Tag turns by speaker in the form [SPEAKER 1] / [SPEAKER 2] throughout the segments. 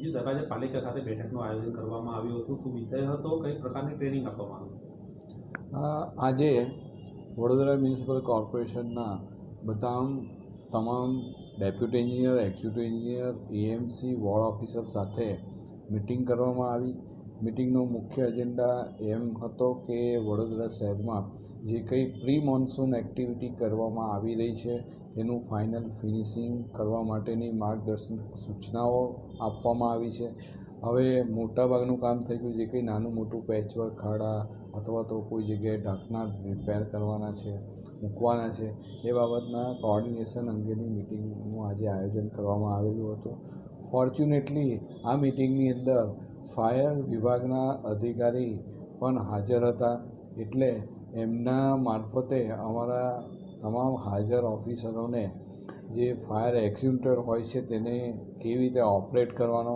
[SPEAKER 1] જી દરવાજા પાલિકા સાથે બેઠકનું આયોજન કરવામાં આવ્યું હતું, શું વિષય હતો? કઈ પ્રકારની ટ્રેનિંગ આપવામાં આવી?
[SPEAKER 2] આજે વડોદરા મ્યુનિસિપલ કોર્પોરેશનના બધા તમામ deputy engineer, executive engineer, AMC, ward officer સાથે મિટિંગ કરવામાં આવી. મિટિંગનો મુખ્ય એજન્ડા એમ હતો કે વડોદરા શહેરમાં જે કંઈ પ્રી મોન્સૂન એક્ટિવિટી કરવામાં આવી રહી છે, તેનું ફાઇનલ ફિનિશિંગ કરવા માટેની માર્ગદર્શન સૂચનાઓ આપવામાં આવી છે. હવે મોટાભાગનું કામ થઈ ગયું જે કંઈ નાનું મોટું પેચવર્ક ખાડા અથવા તો કોઈ જગ્યાએ ઢાંકના રિપેર કરવાના છે, મૂકવાના છે, એ બાબતના કોઓર્ડિનેશન અંગેની મિટિંગનું આજે આયોજન કરવામાં આવેલું હતું. ફોર્ચ્યુનેટલી આ મિટિંગની અંદર ફાયર વિભાગના અધિકારી પણ હાજર હતા, એટલે એમના મારફતે અમારા તમામ હાજર ઓફિસરોને જે ફાયર એક્ઝિક્યુટર હોય છે તેને કેવી રીતે ઓપરેટ કરવાનો,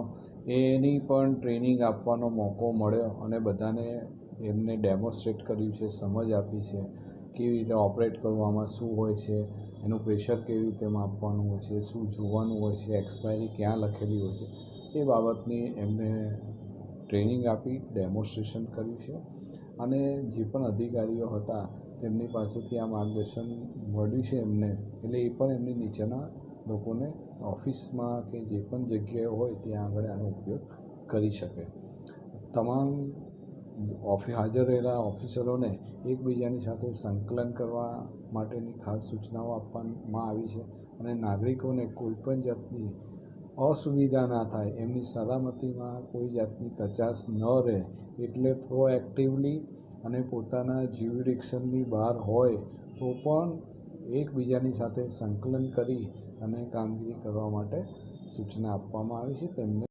[SPEAKER 2] એની પણ ટ્રેનિંગ આપવાનો મોકો મળ્યો અને બધાને એમને ડેમોન્સ્ટ્રેટ કર્યું છે, સમજ આપી છે કેવી રીતે ઓપરેટ કરવામાં, શું હોય છે, એનું પ્રેશર કેવી રીતે માપવાનું હોય છે, શું જોવાનું હોય છે, એક્સપાયરી ક્યાં લખેલી હોય છે, એ બાબતની એમને ટ્રેનિંગ આપી, ડેમોન્સ્ટ્રેશન કર્યું છે. અને જે પણ અધિકારીઓ હતા, તેમની પાસેથી આ માર્ગદર્શન મળ્યું છે એમને. એટલે એ પણ એમની નીચેના લોકોને ઓફિસમાં કે જે પણ જગ્યાએ હોય, ત્યાં આગળ આનો ઉપયોગ કરી શકે. તમામ ઓફિસ હાજર રહેલા ઓફિસરોને એકબીજાની સાથે સંકલન કરવા માટેની ખાસ સૂચનાઓ આપવામાં આવી છે. અને નાગરિકોને કોઈપણ જાતની અસુવિધા ના થાય. એમની સલામતીમાં કોઈ જાતની કચાશ ન રહે. એટલે પ્રોએક્ટિવલી અને પોતાના જ્યુરિડિક્શનની બહાર હોય, તો પણ એકબીજાની સાથે સંકલન કરી અને કામગીરી કરવા માટે સૂચના આપવામાં આવી છે. તેમને